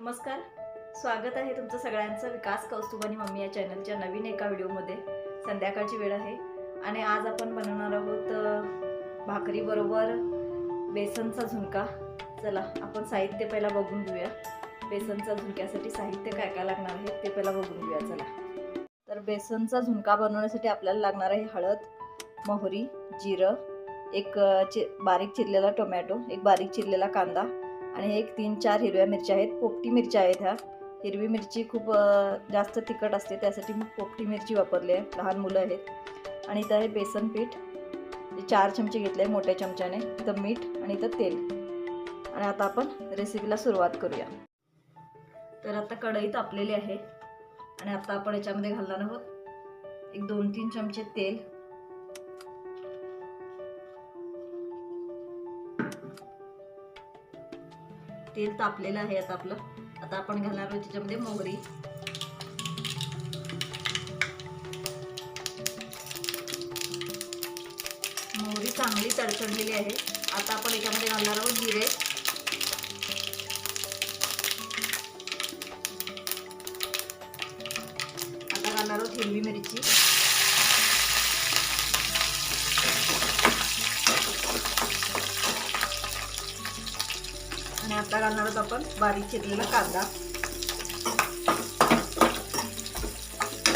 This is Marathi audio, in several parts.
नमस्कार. स्वागत आहे तुमचं सगळ्यांचं विकास कौस्तुभानी मम्मी या चॅनलच्या नवीन एका व्हिडिओमध्ये. संध्याकाळची वेळ आहे आणि आज आपण बनवणार आहोत भाकरीबरोबर बेसनचा झुणका. चला आपण साहित्य पहिला बघून घेऊया. बेसनचा झुणक्यासाठी साहित्य काय काय लागणार आहे ते पहिला बघून घेऊया चला. तर बेसनचा झुणका बनवण्यासाठी आपल्याला लागणार आहे हळद मोहरी जिरं एक चि बारीक चिरलेला टोमॅटो एक बारीक चिरलेला कांदा आणि एक तीन चार हिरव्या मिरच्या आहेत. पोपटी मिरच्या आहेत ह्या. हिरवी मिरची खूप जास्त तिखट असते त्यासाठी मी पोपटी मिरची वापरली आहे. लहान मुलं आहेत. आणि इथं आहे बेसन पीठ. जे चार चमचे घेतले आहे मोठ्या चमच्याने. इथं मीठ आणि इथं तेल. आणि आता आपण रेसिपीला सुरुवात करूया. तर आता कढई तापलेली आहे. आणि आता आपण याच्यामध्ये घालणार आहोत एक दोन तीन चमचे तेल. तेल तापलेलं आहे आता आपलं. आता आपण घालणार आहोत त्याच्यामध्ये मोगरी. मोहरी चांगली तडतडलेली आहे. आता आपण याच्यामध्ये घालणार आहोत जिरे. आता घालणार आहोत हिरवी मिरची. आणि आता घालणार आहोत आपण बारीक चिरलेला कांदा.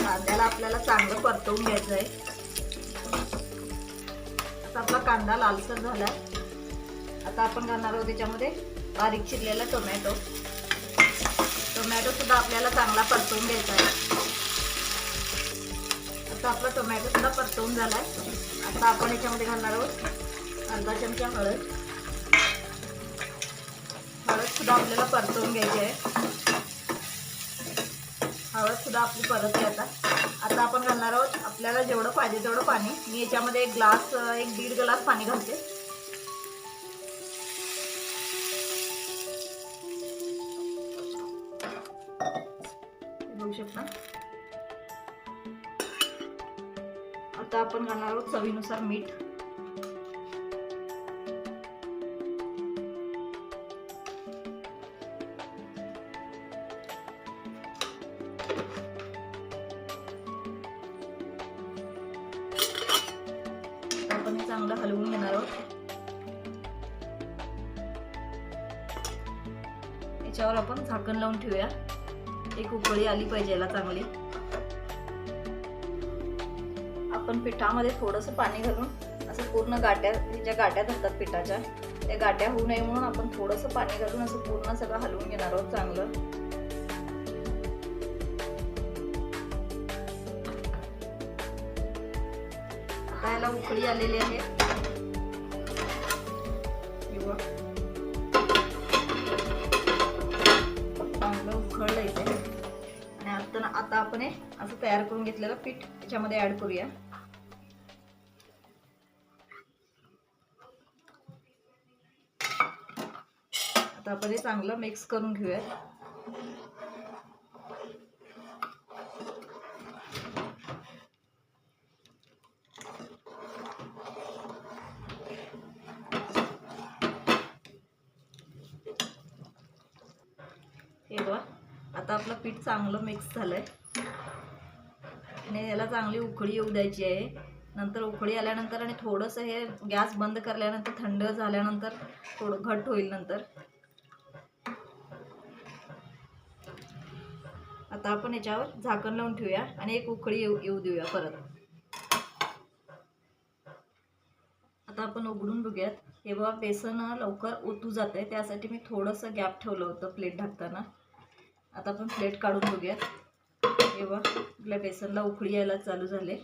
कांद्याला आपल्याला चांगलं परतवून घ्यायचं आहे आता आपला कांदा लालसर झाला आता आपण घालणार आहोत त्याच्यामध्ये बारीक चिरलेला टोमॅटो. टोमॅटो सुद्धा आपल्याला चांगला परतवून घ्यायचा आहे. आता आपला टोमॅटो सुद्धा परतवून झाला आहे आता आपण याच्यामध्ये घालणार आहोत अर्धा चमचा हळद हळद. सुद्धा आपल्याला परतवून घ्यायची आहे. हळद सुद्धा आपली परतली आता. आता आपण घालणार आहोत आपल्याला जेवढं पाहिजे तेवढं पाणी. मी याच्यामध्ये एक ग्लास एक दीड ग्लास पाणी घालते. बघू शकता. आता आपण घालणार आहोत चवीनुसार मीठ. याच्यावर आपण झाकण लावून ठेवूया. एक उकळी आली पाहिजे याला चांगली. आपण पिठामध्ये थोडंसं पाणी घालून असं पूर्ण गाट्या ज्या गाट्या धरतात पिठाच्या त्या गाट्या होऊ नये म्हणून आपण थोडंसं पाणी घालून असं पूर्ण सगळं हलवून घेणार आहोत चांगलं. आता याला उकळी आलेली आहे. आणि आता आता आपण हे असं तयार करून घेतलेलं पीठ त्याच्यामध्ये ऍड करूया. आता आपण हे चांगलं मिक्स करून घेऊया हे बघा आता आपलं पीठ चांगलं मिक्स झालंय. आणि याला चांगली उकळी येऊ द्यायची आहे. नंतर उकळी आल्यानंतर आणि थोडंसं हे गॅस बंद करल्यानंतर थंड झाल्यानंतर थोडं घट होईल नंतर. आता आपण याच्यावर झाकण लावून ठेवूया आणि एक उकळी येऊ येऊ देऊया परत. आता आपण उघडून बघूयात. हे बघा बेसन लवकर ओतू जात आहे त्यासाठी मी थोडंसं गॅप ठेवलं होतं प्लेट ढाकताना. आता आपण प्लेट काढून बघूयात. हे आपल्या बेसनला उकळी यायला चालू झाले.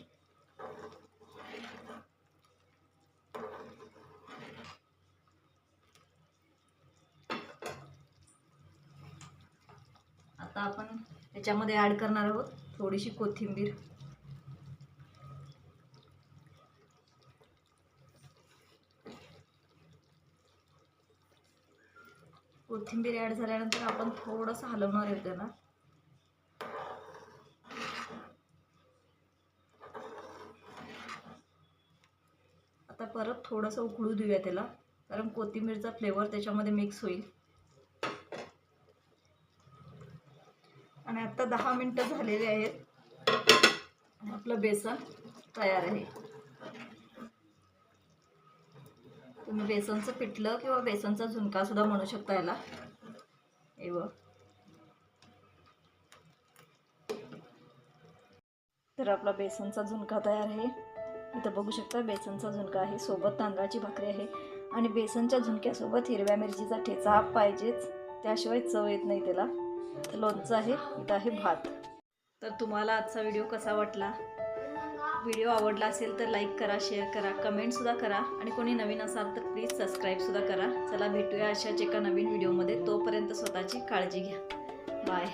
आता आपण याच्यामध्ये ॲड करणार आहोत थोडीशी कोथिंबीर. कोथिंबीर ॲड झाल्यानंतर आपण थोडंसं हलवणार आहे त्याला. आता परत थोडंसं उकळू देऊया त्याला कारण कोथिंबीरचा फ्लेवर त्याच्यामध्ये मिक्स होईल. आणि आत्ता दहा मिनटं झालेली आहेत. आपलं बेसन तयार आहे. तुम्ही बेसनचं पिठलं किंवा बेसनचा झुणका सुद्धा म्हणू शकता याला. एव तर आपला बेसनचा झुणका तयार आहे. इथं बघू शकता बेसनचा झुणका आहे. सोबत तांदळाची भाकरी आहे. आणि बेसनच्या झुणक्यासोबत हिरव्या मिरचीचा ठेचा हा पाहिजेच. त्याशिवाय चव येत नाही त्याला. लोणचं आहे. इथं आहे भात. तर तुम्हाला आजचा व्हिडिओ कसा वाटला? व्हिडिओ आवडला असेल तर लाईक करा शेअर करा कमेंटसुद्धा करा. आणि कोणी नवीन असाल तर प्लीज सबस्क्राईबसुद्धा करा. चला भेटूया अशाच एका नवीन व्हिडिओमध्ये. तोपर्यंत स्वतःची काळजी घ्या. बाय